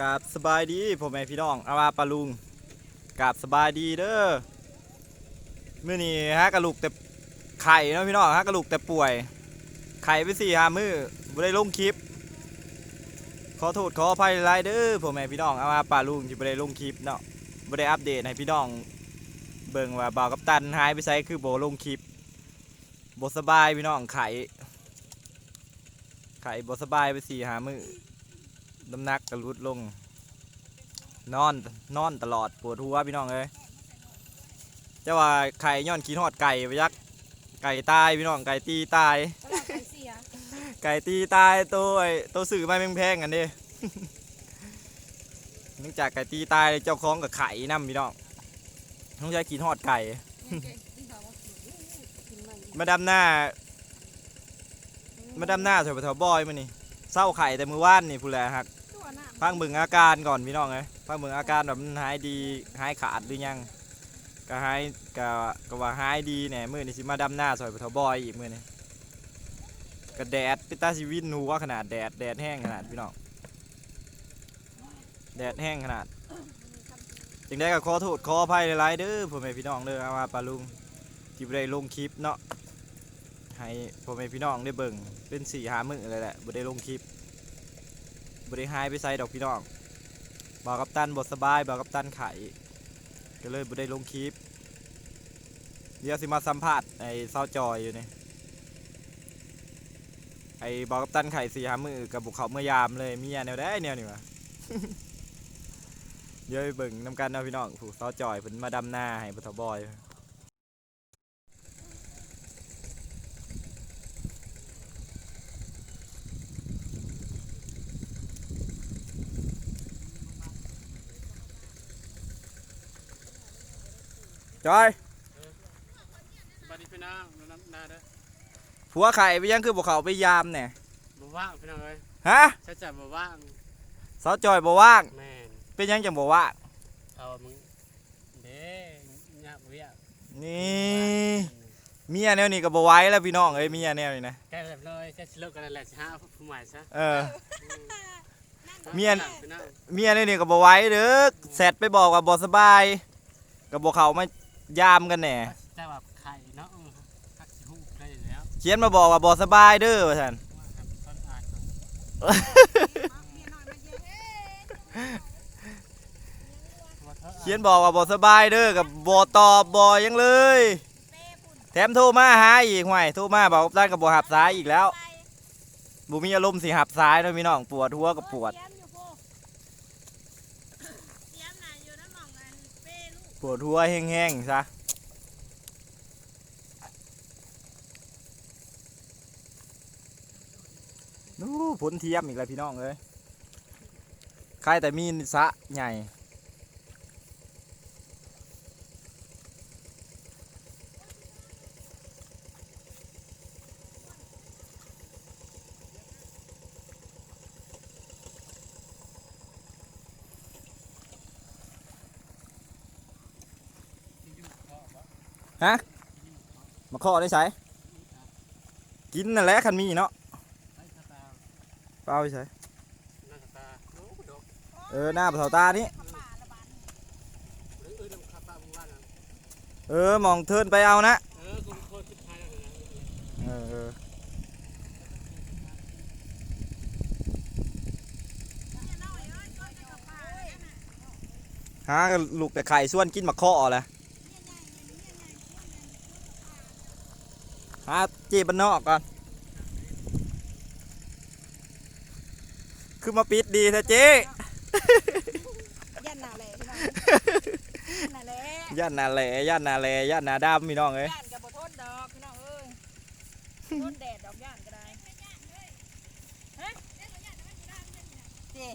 กาบสบายดีพ่อแม่พี่น้องอาวาปาลุงกาบสบายดีเด้อมื้อนี้ฮะกระลูกแต่ไข่เนาะพี่น้องฮะกระลูกแต่ป่วย ไข่ไปสี่หามือบ่ได้ลงคลิป ขอโทษขออภัยหลายเด้อพ่อแม่พี่น้องอาวาปาลุงที่บ่ได้ลงคลิปเนาะบ่ได้อัปเดตให้พี่น้อง เบิ่งว่าบ่าวกับตันหายไปไสคือโบ่ลงคลิปบ่สบายพี่น้องไข่ไข่บ่สบายไปสี่หามือ น้ำหนักก็ลดลง นอนนอนตลอดปวดหัวพี่น้องเลยจะว่าไข่ย้อนขี้ทอดไก่ไปยักไก่ตายพี่น้องไก่ตีตาย ไก่ตีตายตัวตัวสื่อไม่แพงๆกันดิเนื่องจากไก่ตีตายเจ้าของกับไข่นํพี่น้องต้องใช้ขี้ทอดไก่มาดำหน้า มาดำหน้าแถวแถวบอยมานี่เศร้าไข่แต่มือว่านนี่พูดแลฮัก ตัวน่ะฟังเบิ่งอาการก่อนพี่น้องเอ้ยฟังเบิ่งอาการแบบมันหายดีหายขาดหรือยังก็หายก็ก็ว่าหายดีแหน่มือนี้สิมาดำหน้าซอยปทบอยอีกมือนี้ก็แดดปิตาสิวินหัวขนาดแดดแดดแห้งขนาดพี่น้องแดดแห้งขนาดจึงได้ก็ขอโทษขออภัยหลายๆเด้อพ่อแม่พี่น้องเด้อเอาว่าปลาลุงที่บ่ได้ลงคลิปเนาะให้พ่อแม่พี่น้องได้เบิ่งเป็นสี่หามือเลยแหละบ่ได้ลงคลิป บริหายไปใส่ดอกพี่น้องบอกกับตันบทสบายบอกกับตันไข่ก็เลยบ่ได้ลงคลิป เดี๋ยวสิมาสัมภาษณ์ไอ้เศร้าจอยอยู่นี่ไอ้บอกกับตันไข่สี่หามือกับบุกเขาเมื่อยามเลยมีแนวได้แนวนี่วะเดี๋ยวไปเบิ่งนำกันนะพี่น้องผูกเศร้าจอยเพิ่นมาดำหน้าให้ปทบอย จอยสวัสดีพี่น้องน้ำหน้าเด้อผัวไข่ไปยังคือบุกเขาไปยามเนี่ยบ่ว่างพี่น้องเอ้ยฮะฉันจะบ่ว่างเศร้าจอยบ่ว่าง แม่นเป็นหยังจังบ่ว่างเอามึงเด้ยากเวียกนี่เมียแนวนี้ก็บ่ไหว้แล้วพี่น้องเอ้ยเมียแนวนี้นะแก้แบบเลยจะสิเลิกกันนั่นแหละสิหาผู้ใหม่ซะเออ เมียน พี่น้องเมียแนวนี้ก็บ่ไหว้เด้อแซดไปบอกว่าบ่สบายก็บ่เข้ามา ยามกันแหน่แต่ว่าไข่เนาะเออฮักสิฮู้ได้อยู่แล้วเขียนมาบอกว่าบ่สบายเด้อว่าซั่นว่าครับต้นอ่านเมียน้อยมาเยี่ยมเอ้ยว่าเธอเขียนบอกว่าบ่สบายเด้อกับบ่ตอบบ่หยังเลยเป้ปุ่นแถมโทรมาหาอีกห่วยโทรมาบอกกับด้านก็บ่หับสายอีกแล้วไปบ่มีอารมณ์สิหับสายเนาะพี่น้องปวดหัวก็ปวดเยี่ยมอยู่พวกเยี่ยมน่ะอยู่น้ำหม่องกันเป้ลูก ป วดหัวแห้งๆซะนู้ผลเทียมอีกแล้วพี่น้องเลยใครแต่มีสะใหญ่ ฮะมาข้อได้ใช้กินนั่นแหละคันมีเนาะไอ้สตาร์เปล่าไปใช้เออหน้าปะเสาตานี่ขับป่าละบาดนี้เออเออเดี๋ยวขับตามมึงว่านะเออมองเทินไปเอานะเออกูโคตรสุดท้ายแล้วนะเออเออเมียน้อยเอ้ยก็จะขับป่าแล้วน่ะฮะลูกแต่ไข่ส่วนกินมาข้อแหละ เมียใหญ่เมียใหญ่เมียใหญ่ ฮะเจีบันนอกก่อน คือมาปิดดีแท้เจ๊ยันหนาแหล่พี่น้องหนาแหล่ย่านนาแหล่ย่านนาแหล่ย่านนาดำพี่น้องเอ้ยย่านกับบ่ทนดอกพี่น้องเอ้ยทนแดดดอกย่านก็ได้ฮะเจ๊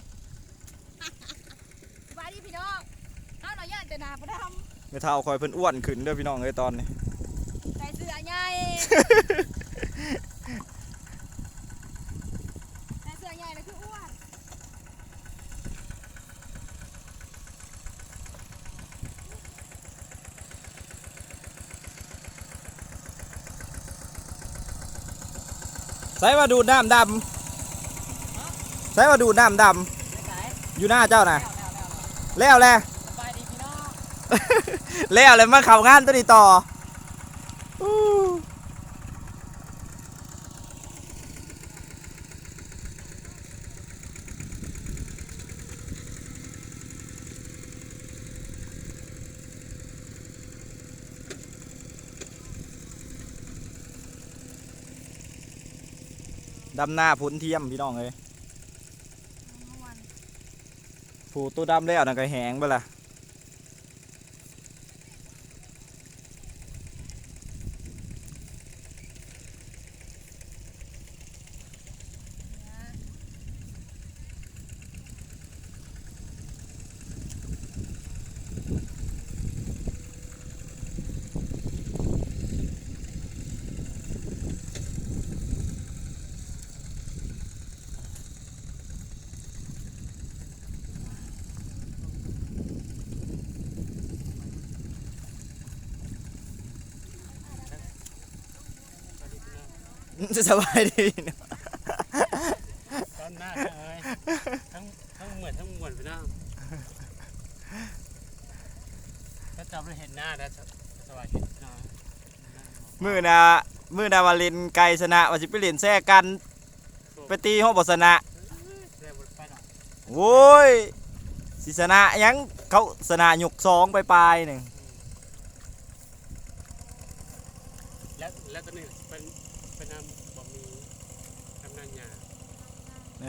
สบายดีพี่น้องเอาหน่อยย่านแต่หนาบ่ทำไม่เท่าคอยเพิ่นอ้วนขึ้นเด้อพี่น้องเอ้ยตอนนี้ ใส่เสื้อใหญ่ใส่เสื้อใหญ่แล้วคืออ้วนใส่มาดูดน้ำดำใส่มาดูดน้ำดำอยู่หน้าเจ้านะแล้วแล้วแล้วแล้วแหละสบายดีพี่น้องแล้วเลยมาเข่างานตัวนี้ต่ออู้ ดำหน้าพ้นเทียมพี่น้องเลยเมื่อวันผูตัวดำแล้วนั่นก็แหงไปละ สบายดีเนอะตอนหน้าเอ้ยทั้งทั้งเหมือนทั้งมวลพี่น้องถ้าจำได้เห็นหน้าแล้วสวัสดีพี่น้องมือนะมือนะมาเล่นไก่ชนะว่าสิไปเล่นแซ่กัน ไปตีห้องบอสนะเรียกว่าไปหน่อยโว้ยสิชนะยังเขาชนะหยกสองไปปลายๆหนึ่ง แล้วแล้วตัวนี้เป็นเป็นน้ำบ่มีน้ำนันยา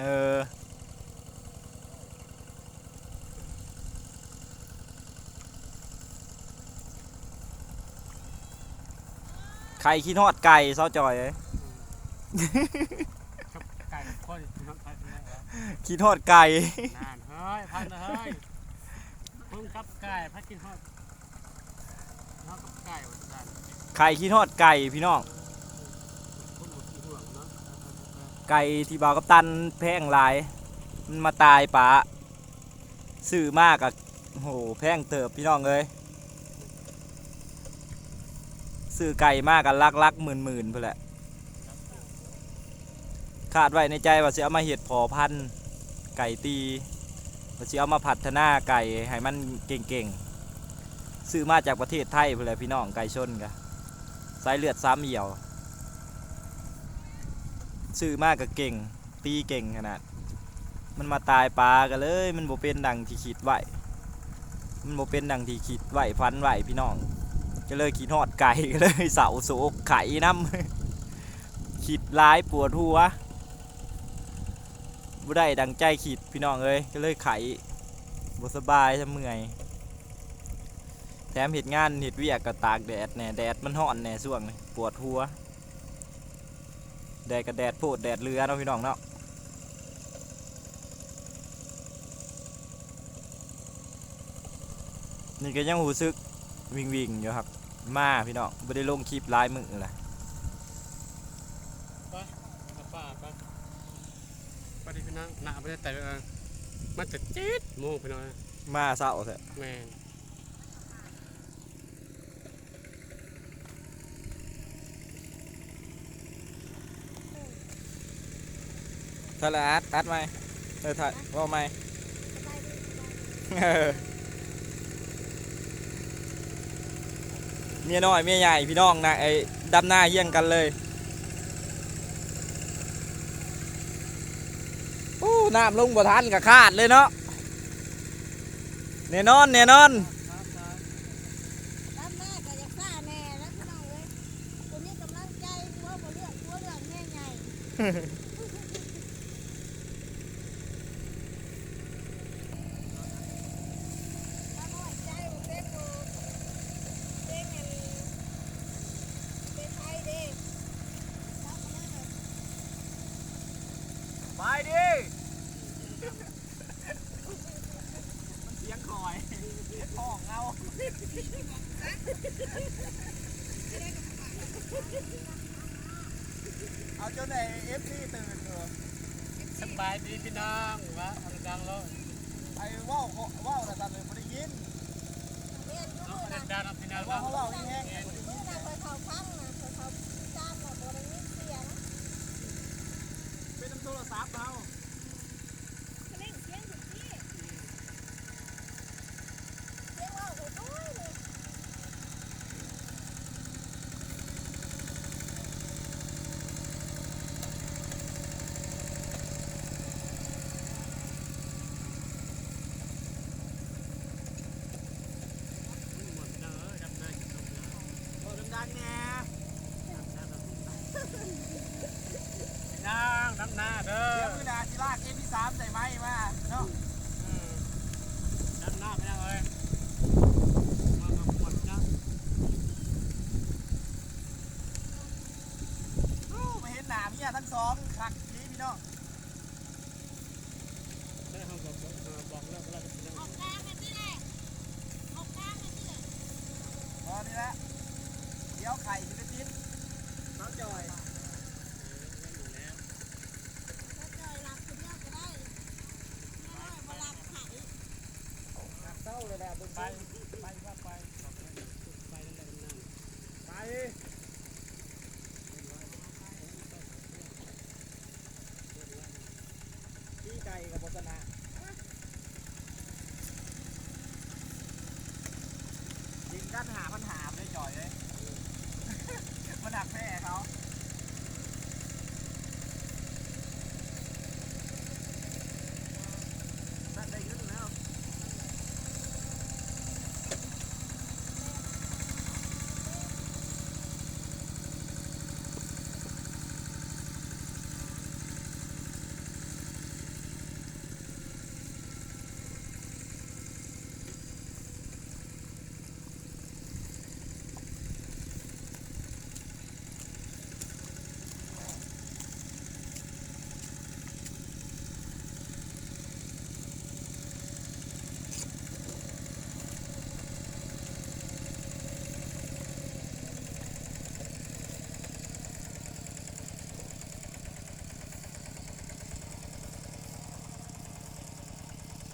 เออใครคิดฮอดไก่เศร้าจอยเอ้ยกับไก่กับคนพี่น้องไปพี่น้องเหรอคิดฮอดไก่ นานเฮ้ยพันนะเฮ้ยเพิ่งกับไก่พัดกินทอดน้องกับไก่วันจันทร์ใครคิดฮอดไก่พี่น้อง คนหมดที่ห่วงเนาะ ไก่ที่บาวกับตันแพงหลายมันมาตายปะซื้อมากอะโหแพงเติบพี่น้องเอ้ยซื้อไก่มากกันลักลักหมื่นหมื่นไปแหละคาดไว้ในใจว่าจะเอามาเห็ดพอพันไก่ตีว่าจะเอามาพัฒนาไก่ให้มันเก่งๆซื้อมาจากประเทศไทยไปแหละพี่น้องไก่ชนกะสายเลือดซ้ำเหี่ยว ซื้อมากก็เก่ง ตีเก่งขนาด มันมาตายปลากันเลย มันบ่เป็นดังที่คิดไว้มันบ่เป็นดังที่คิดไว้ฟันไว้พี่น้องก็เลยคิดฮอดไก่ก็เลยเสาโศกไข่น้ำคิดร้ายปวดหัวบ่ได้ดังใจคิดพี่น้องเอ้ยก็เลยไข่บ่สบายซะเมื่อยแถมเห็ดงานเห็ดเวียกก็ตากแดดแน่แดดมันร้อนแน่ช่วงปวดหัว แดดกับแดดโพดแดดเรือเนาะพี่น้องเนาะนี่ก็ยังหูซึกวิงวิงอยู่ครับ มาพี่น้องไม่ได้ลงคลิปลายมือเลยป้าป้าป้าป้าที่พี่น้องหนาไม่ได้แต่เออมันจะจี๊ดโมงพี่น้องมาเศร้าเถอะแม นถ้าละอัดอัดไหมเออถ่ายว่าไหมเออเมียน้อยเมียใหญ่พี่น้องนะไอ้ดำหน้าเฮี้ยงกันเลยโอ้น้ำลงบ่ทันกับคาดเลยเนาะแน่นอนแน่นอนรับแม่ก็อยากฆ่าแม่แล้วพี่น้องเอ้ยคนนี้กำลังใจกลัวบ่เรื่องกลัวเรื่องแม่ใหญ่ถ้าน้อยใจบ่เป็นบ่เป็นอันเป็นไทยเด้รับมาเลย ไปดิเสียงคอยห้องเอา เอาจนไอ้เอฟซีตื่นเลยสบายดีพี่น้องวะอังดังแล้วไอ้ว่าวเขาว่าวแต่ตอนเลยไม่ได้ยินเรียนอยู่น้องมื้ออันั้นนดังนะพี่น้องว่าเขาว่าวแห้งมื้ อกกลางมาสิเลยออกกลางมาสิเลยพอนี่ละเดี๋ยวไข่จะไปติดน้ำงจอย ยิงกันหาปัญหาเลยจ่อยเลย มันหักแม่เขาตั้งได้ขึ้นแล้ว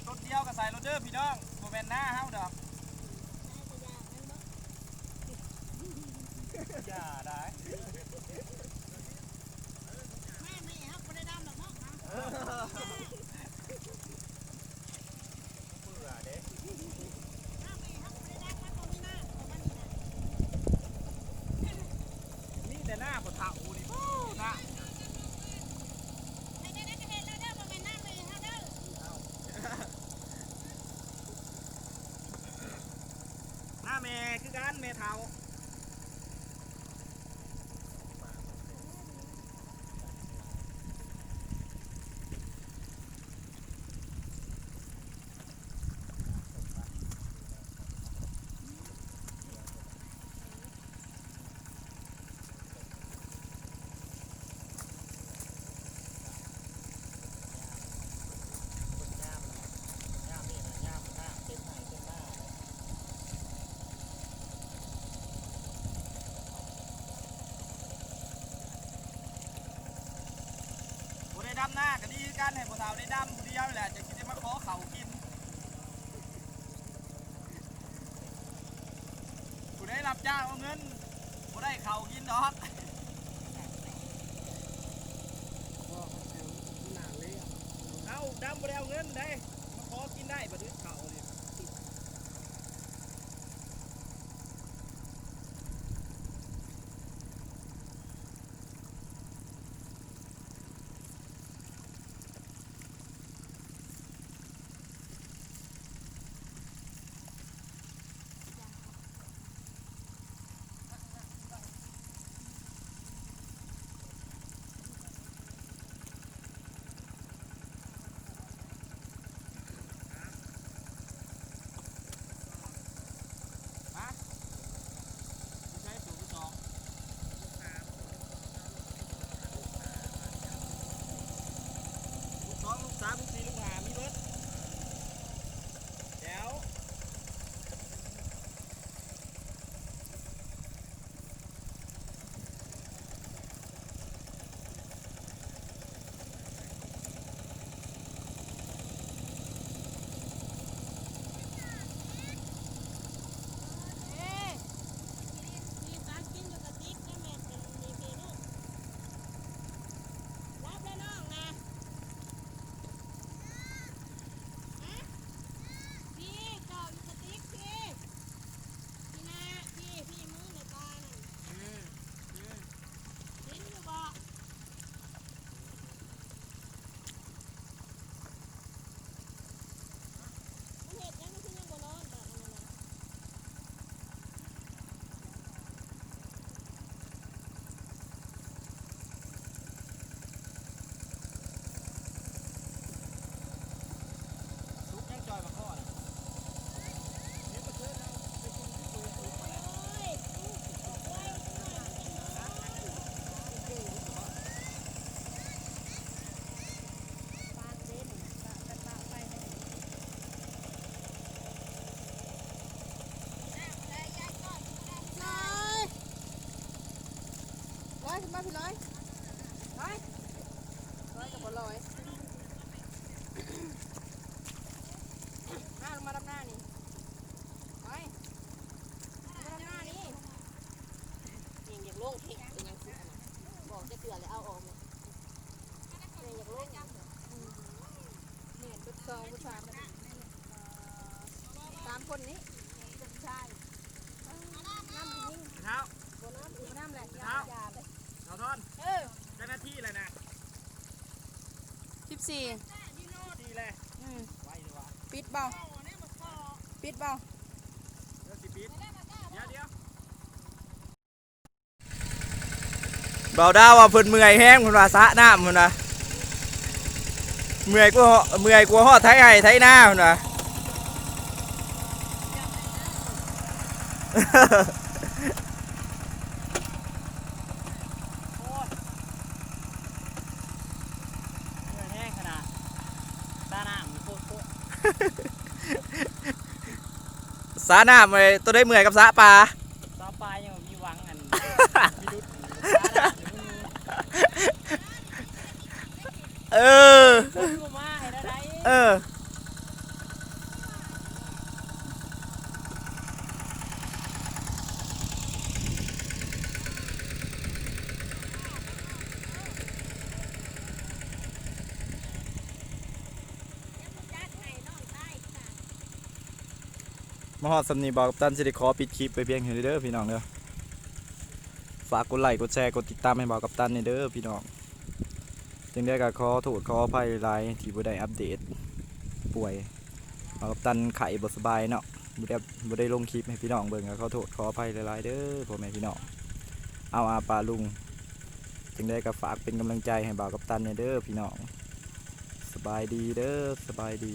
รถเดียวกับใส่รถเด้ อพี่น้องโมเมนหน้าเฮาดอกอย่าได้แม่ไม่เอาบ่ได้ดำหรอกเนาะเบื่อเด้ถ้าไม่เอาบ่ได้ดำมันบ่มีหน้าของมันนี่นะมีแต่หน้าปะเทานี่โอ้หน้า ให้ได้ได้ก็เห็นแล้วเด้อบ่แม่นหน้าไม่เอาเด้อ หน้าแม่คือกัน แม่เทาผู้ไดำหน้าก็ดีกันให้ผู้เฒ่าได้ดำผู้เดียวแหละจะคิดได้มาขอเขากินผู้ได้รับจ้างเอาเงินผู้ได้เขากินดอกก็แถวหนาเลยอะเอาดำผู้ได้เอาเงินได้มาขอกินได้บัด แล้วเยเอาออกเลยเนี่อยากลงเนี่ยตุ๊กซองผู้ชายมสามคนนี้ผู้ชายน้ำยิงเท้าบนน้ำอยู่น้ำแหละเท้าเลยท้าท่อนเออเจ้าหน้าที่เลยนะสิบสี่ดีเลยปิดเบาปิดเบาเออสิปิด เบาดาวว่าเพิ่นเมื่อยแห้งเพิ่นว่าสระน้ำเพิ่นว่าเมื่อยกว่าเมื่อยกว่าฮอดไทยไห้ไทยนาเพิ่นว่าเมื่อยแห้งขนาดตาหน้ามันโคตรโคตรสระน้ำเลยตัวได้เมื่อยกับสระปลา ต่อไปยังมีหวังอันมีดุด เออ เออ มาฮอดสำนีบอกกับตันสิได้ขอปิดคลิปไปเพียงเท่านี้เด้อพี่น้องเด้อ ฝากกดไลค์กดแชร์กดติดตามให้บอกกับตันในเด้อพี่น้อง จึงได้ก็ขอโทษขออภัยหลายที่บ่ได้อัปเดต ป่วยบอากับตันไข่บ่สบายเนาะบ่ได้บ่ได้ลงคลิปให้พี่น้องเบิ่งก็ขอโทษขออภัยหลายๆเด้อพ่อแม่พี่น้องเอาอาปาลุง จึงได้ก็ฝากเป็นกำลังใจให้บ่าวกับตันนี่เด้อพี่น้องสบายดีเด้อสบายดี